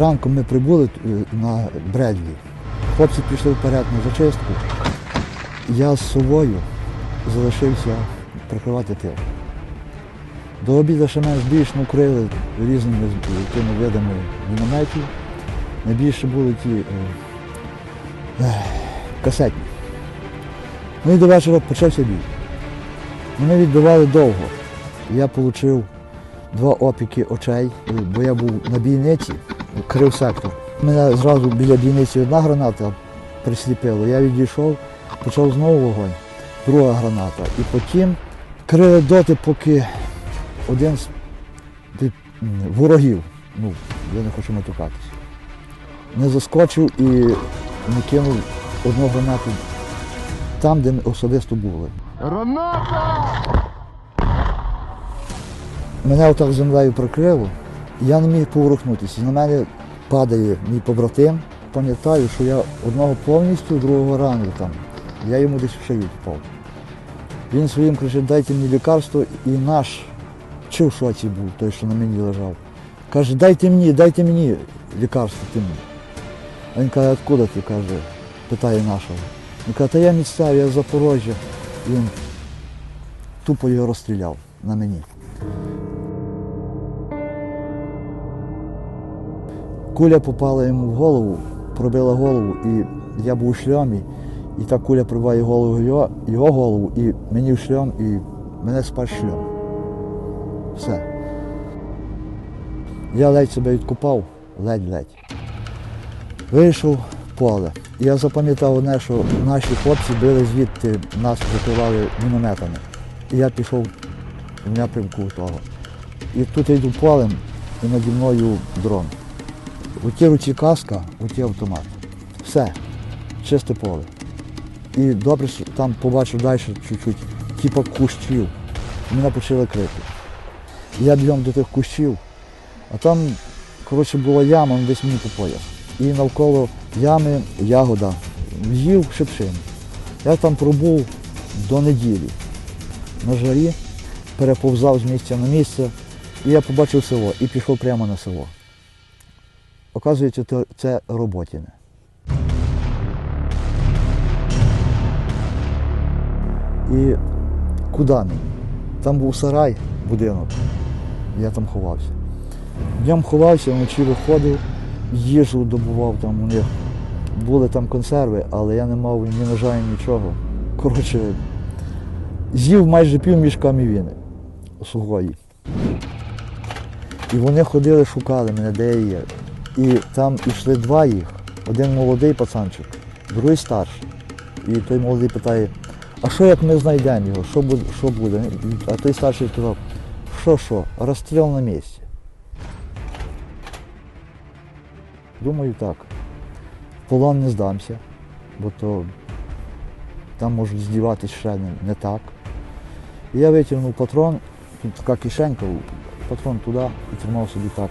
ранку ми прибули е, на Бредлі. Хлопці пішли вперед на зачистку. Я з собою залишився прикривати тил. До обіду ще мене збільшно укрили різними тими видами мінометів. Найбільше були ті е, ех, касетні. Ну і до вечора почався бій. Мене відбивали довго. Я отримав два опіки очей, е, бо я був на бійниці, крив сектор. Мене зразу біля бійниці одна граната присліпила. Я відійшов, почав знову вогонь, друга граната. І потім крили доти, поки один з ворогів, ну, я не хочу матюкатись, не заскочив і не кинув одну гранату там, де ми особисто були. Граната! Мене отак землею прикрило, я не міг поворухнутися. На мене падає мій побратим. Пам'ятаю, що я одного повністю, другого ранив там. Я йому десь в шию впав. Він своїм кричить, дайте мені лікарство, і наш чи в шоці був, той, що на мені лежав. Каже, дайте мені, дайте мені лікарство ти мені. А він каже, откуда ти? каже, питає нашого. Він каже, та я місцевий, я з Запорожжя. Він тупо його розстріляв на мені. Куля попала йому в голову, пробила голову, і я був у шльомі, і та куля пробиває голову його, його голову, і мені в шльом, і мене спас шльом. Все. Я ледь себе відкупав, ледь-ледь. Вийшов поле. Я запам'ятав одне, що наші хлопці били звідти, нас прикривали мінометами. І я пішов в напрямку того. І тут я йду полем, і наді мною дрон. У ті каска, у ті автомат. Все, чисте поле. І добре, що там побачив далі чуть-чуть, типу кущів. Мене почали крити. Я бігом до тих кущів, а там, коротше, була яма ну, десь мені по пояс. І навколо ями ягода. Їв шипшин. Я там пробув до неділі. На жарі переповзав з місця на місце, і я побачив село і пішов прямо на село. Оказується, це роботіне. І куди мені? Там був сарай, будинок. Я там ховався. Днем ховався, вночі виходив, їжу добував там у них. Були там консерви, але я не мав ні ножа, ні нічого. Коротше, з'їв майже пів мішка мівіни сухої. І вони ходили, шукали мене, де я є. І там йшли два їх. Один молодий пацанчик, другий старший. І той молодий питає, а що як ми знайдемо його? Що буде? Що буде? А той старший сказав, що що, розстріл на місці. Думаю, так. Полон не здамся, бо то там можуть здіватися ще не, не так. І я витягнув патрон, тут така кишенька, патрон туди і тримав собі так.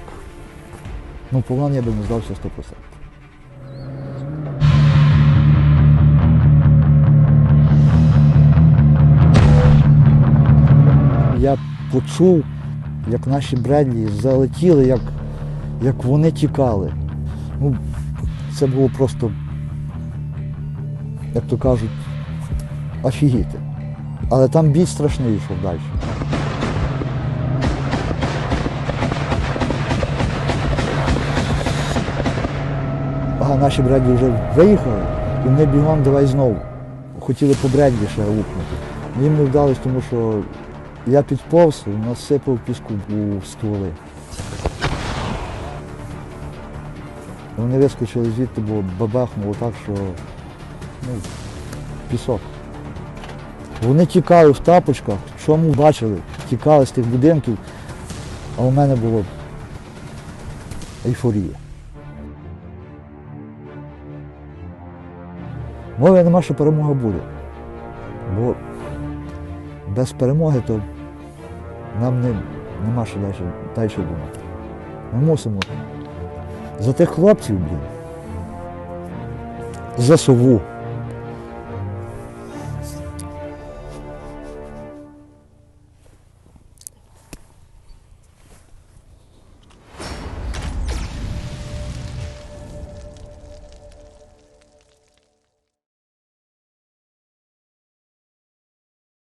Ну, полон я би не здався 100%. Я почув, як наші Бредлі залетіли, як, як вони тікали. Ну, це було просто, як то кажуть, офігіти. Але там бій страшний йшов далі. А наші Бредлі вже виїхали, і вони бігом давай знову. Хотіли по Бредлі ще лупнути. Ну, Їм не вдалося, тому що я підповз і насипав піску у стволи. Вони вискочили звідти, бо бабахнуло так, що ну, пісок. Вони тікали в тапочках, що ми бачили, тікали з тих будинків, а у мене було ейфорія. Мови нема, що перемога буде. Бо без перемоги то нам не, нема що далі, далі думати. Ми мусимо за тих хлопців, блін, за сову,